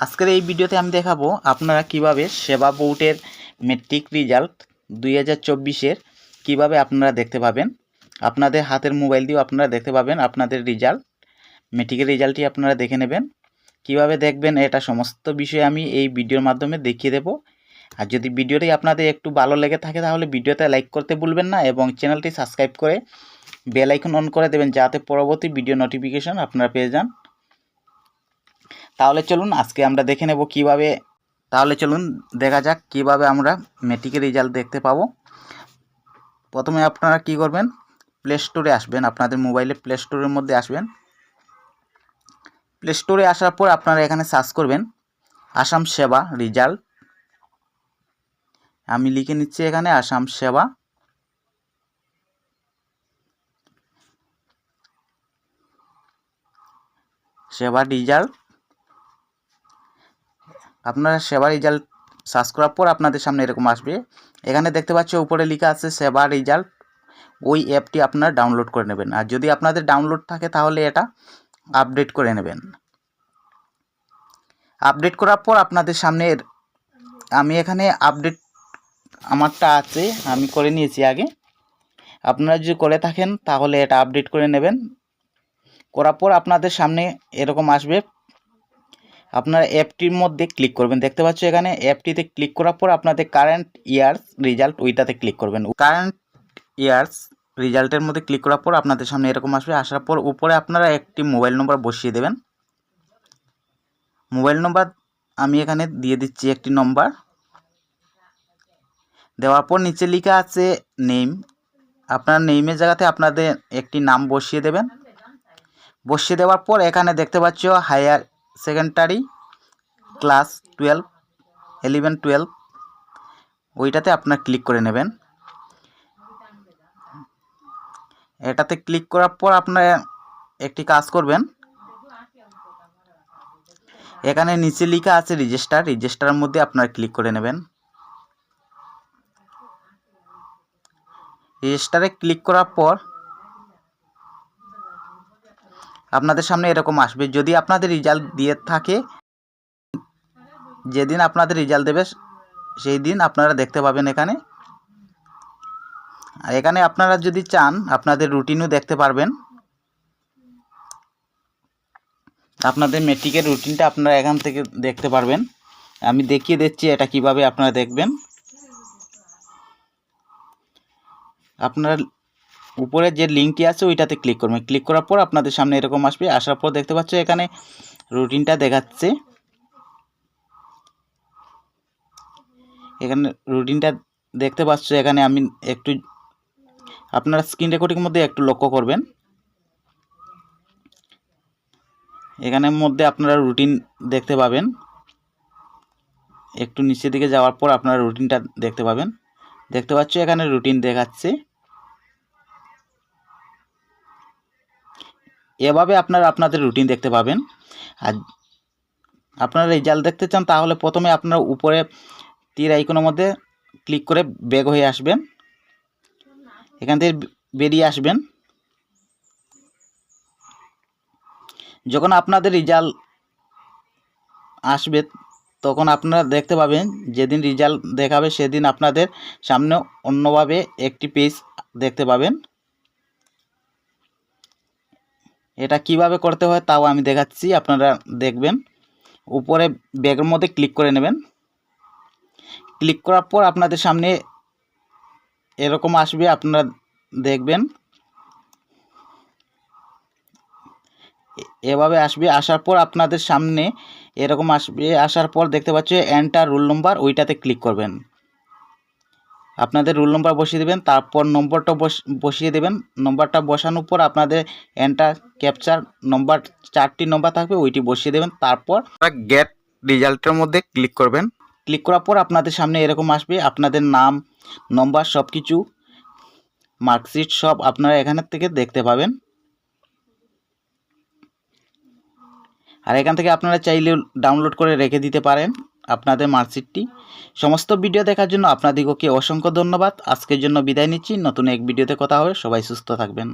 আজকের এই ভিডিওতে আমি দেখাবো আপনারা কীভাবে সেবা বোর্ডের মেট্রিক রেজাল্ট দুই হাজার চব্বিশের কীভাবে আপনারা দেখতে পাবেন। আপনাদের হাতের মোবাইল দিয়েও আপনারা দেখতে পাবেন আপনাদের রেজাল্ট মেট্রিকের রেজাল্টটি আপনারা দেখে নেবেন। কীভাবে দেখবেন এটা সমস্ত বিষয়ে আমি এই ভিডিওর মাধ্যমে দেখিয়ে দেব। আর যদি ভিডিওটি আপনাদের একটু ভালো লেগে থাকে তাহলে ভিডিওতে লাইক করতে ভুলবেন না এবং চ্যানেলটি সাবস্ক্রাইব করে বেল আইকন অন করে দেবেন যাতে পরবর্তী ভিডিও নোটিফিকেশন আপনারা পেয়ে যান। তাহলে চলুন আজকে আমরা দেখে নেব কীভাবে, তাহলে চলুন দেখা যাক কীভাবে আমরা মেট্রিকের রেজাল্ট দেখতে পাবো। প্রথমে আপনারা কি করবেন প্লে স্টোরে আসবেন, আপনাদের মোবাইলে প্লে স্টোরের মধ্যে আসবেন। প্লে স্টোরে আসার পর আপনারা এখানে সার্চ করবেন আসাম সেবা রেজাল্ট আমি লিখে নিচ্ছি এখানে আসাম সেবা সেবা রেজাল্ট আপনারা সেবা রেজাল্ট সার্চ করার পর আপনাদের সামনে এরকম আসবে। এখানে দেখতে পাচ্ছি, উপরে লেখা আছে সেবা রেজাল্ট ওই অ্যাপটি আপনারা ডাউনলোড করে নেবেন। আর যদি আপনাদের ডাউনলোড থাকে, তাহলে এটা আপডেট করে নেবেন। আপডেট করার পর আপনাদের সামনে আমি এখানে আপডেট আমারটা আছে, আমি করে নিয়েছি আগে। আপনারা যদি করে থাকেন, তাহলে এটা আপডেট করে নেবেন। করার পর আপনাদের সামনে এরকম আসবে। আপনার অ্যাপটির মধ্যে ক্লিক করবেন। দেখতে পাচ্ছ এখানে অ্যাপটিতে ক্লিক করার পর আপনাদের কারেন্ট ইয়ার্স রেজাল্ট ওইটাতে ক্লিক করবেন। কারেন্ট ইয়ার্স রেজাল্টের মধ্যে ক্লিক করার পর আপনাদের সামনে এরকম আসবে। আসার পর উপরে আপনারা একটি মোবাইল নম্বর বসিয়ে দেবেন। মোবাইল নম্বর আমি এখানে দিয়ে দিচ্ছি একটি নম্বর দেওয়ার পর নিচে লেখা আছে নেম আপনার নেইমের জায়গাতে আপনাদের একটি নাম বসিয়ে দেবেন। বসিয়ে দেওয়ার পর এখানে দেখতে পাচ্ছ higher secondary class twelve eleven twelve ওইটাতে আপনার ক্লিক করে নেবেন। এটাতে ক্লিক করার পর আপনার একটি কাজ করবেন। এখানে নিচে লেখা আছে রেজিস্টার রেজিস্টারের মধ্যে আপনারা ক্লিক করে নেবেন। রেজিস্টারে ক্লিক করার পর আপনাদের সামনে এরকম আসবে। যদি আপনাদের রেজাল্ট দিয়ে থাকে, যেদিন আপনাদের রেজাল্ট দেবে, সেই দিন আপনারা দেখতে পাবেন এখানে। আর এখানে আপনারা যদি চান, আপনাদের রুটিনও দেখতে পারবেন। আপনাদের মেট্রিকের রুটিনটা আপনারা এখান থেকে দেখতে পারবেন। আমি দেখিয়ে দিচ্ছি এটা কীভাবে আপনারা দেখবেন। আপনারা উপরে যে লিঙ্কটি আছে ওইটাতে ক্লিক করবেন ক্লিক করার পর আপনাদের সামনে এরকম আসবে। আসার পর দেখতে পাচ্ছ এখানে রুটিনটা দেখাচ্ছে। এখানে রুটিনটা দেখতে পাচ্ছ এখানে আমি একটু, আপনার স্ক্রিন রেকর্ডিংয়ের মধ্যে একটু লক্ষ্য করবেন। এখানের মধ্যে আপনারা রুটিন দেখতে পাবেন। একটু নিচের দিকে যাওয়ার পর আপনারা রুটিনটা দেখতে পাবেন। দেখতে পাচ্ছ এখানে রুটিন দেখাচ্ছে। এভাবে আপনারা আপনাদের রুটিন দেখতে পাবেন। আর আপনারা রেজাল্ট দেখতে চান, তাহলে প্রথমে আপনারা উপরে তীর আইকনের মধ্যে ক্লিক করে ব্যাগ হয়ে আসবেন। এখান থেকে বেরিয়ে আসবেন। যখন আপনাদের রেজাল্ট আসবে, তখন আপনারা দেখতে পাবেন, যেদিন রেজাল্ট দেখাবে, সেদিন আপনাদের সামনে অন্যভাবে একটি পেজ দেখতে পাবেন। এটা কীভাবে করতে হয় তাও আমি দেখাচ্ছি, আপনারা দেখবেন। উপরে ব্যাগের মধ্যে ক্লিক করে নেবেন। ক্লিক করার পর আপনাদের সামনে এরকম আসবে, আপনারা দেখবেন। এভাবে আসবে, আসার পর আপনাদের সামনে এরকম আসবে, আসার পর দেখতে পাচ্ছ এন্টার রোল নম্বর ওইটাতে ক্লিক করবেন। আপনাদের রোল নম্বর বসিয়ে দেবেন তারপর নম্বরটা বসিয়ে দেবেন। নম্বরটা বসানোর পর আপনাদের এন্টার ক্যাপচার নম্বর চারটি নম্বর থাকবে ওইটি বসিয়ে দেবেন। তারপর গেট রেজাল্টের মধ্যে ক্লিক করবেন। ক্লিক করার পর আপনাদের সামনে এরকম আসবে আপনাদের নাম নম্বর সব কিছু মার্কশিট সব আপনারা এখানের থেকে দেখতে পাবেন। আর এখান থেকে আপনারা চাইলে ডাউনলোড করে রেখে দিতে পারেন। আপনাদের মার্কশিটটি। সমস্ত ভিডিও দেখার জন্য আপনাদিগকে অসংখ্য ধন্যবাদ। আজকের জন্য বিদায় নিচ্ছি। নতুন এক ভিডিওতে কথা হবে। সবাই সুস্থ থাকবেন।